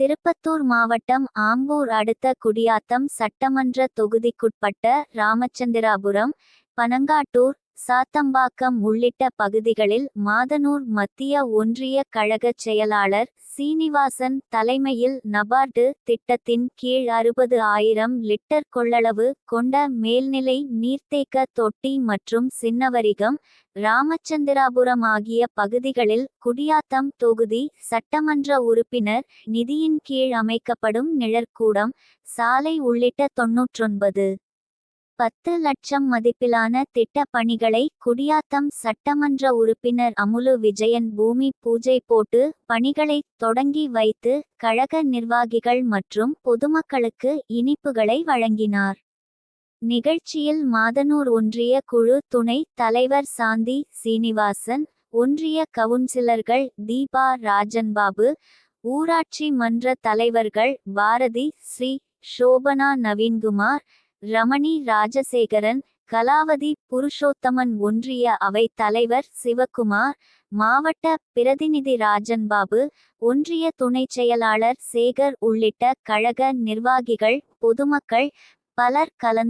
திருப்பத்தூர் மாவட்டம் ஆம்பூர் அடுத்த குடியாத்தம் சட்டமன்ற தொகுதிக்குட்பட்ட ராமச்சந்திராபுரம் பனங்காட்டூர் சாத்தம்பாக்கம் உள்ளிட்ட பகுதிகளில் மாதனூர் மத்திய ஒன்றிய கழகச் செயலாளர் சீனிவாசன் தலைமையில் நபார்டு திட்டத்தின் கீழ் அறுபது ஆயிரம் லிட்டர் கொள்ளளவு கொண்ட மேல்நிலை நீர்த்தேக்க தொட்டி மற்றும் சின்னவரிகம் ராமச்சந்திராபுரம் ஆகிய பகுதிகளில் குடியாத்தம் தொகுதி சட்டமன்ற உறுப்பினர் நிதியின் கீழ் அமைக்கப்படும் நிழற்கூடம் சாலை உள்ளிட்ட தொன்னூற்றொன்பது. பத்து லட்சம் மதிப்பிலான திட்ட பணிகளை குடியாத்தம் சட்டமன்ற உறுப்பினர் அமுலு விஜயன் பூமி பூஜை போட்டு பணிகளை தொடங்கி வைத்து கழக நிர்வாகிகள் மற்றும் பொதுமக்களுக்கு இனிப்புகளை வழங்கினார். நிகழ்ச்சியில் மாதனூர் ஒன்றிய குழு துணை தலைவர் சாந்தி சீனிவாசன் ஒன்றிய கவுன்சிலர்கள் தீபா ராஜன்பாபு ஊராட்சி மன்ற தலைவர்கள் பாரதி ஸ்ரீ சோபனா நவீன்குமார் ரமணி ராஜசேகரன் கலாவதி புருஷோத்தமன் ஒன்றிய அவை தலைவர் சிவக்குமார் மாவட்ட பிரதிநிதி ராஜன்பாபு ஒன்றிய துணை செயலாளர் சேகர் உள்ளிட்ட கழக நிர்வாகிகள் பொதுமக்கள் பலர் கலந்து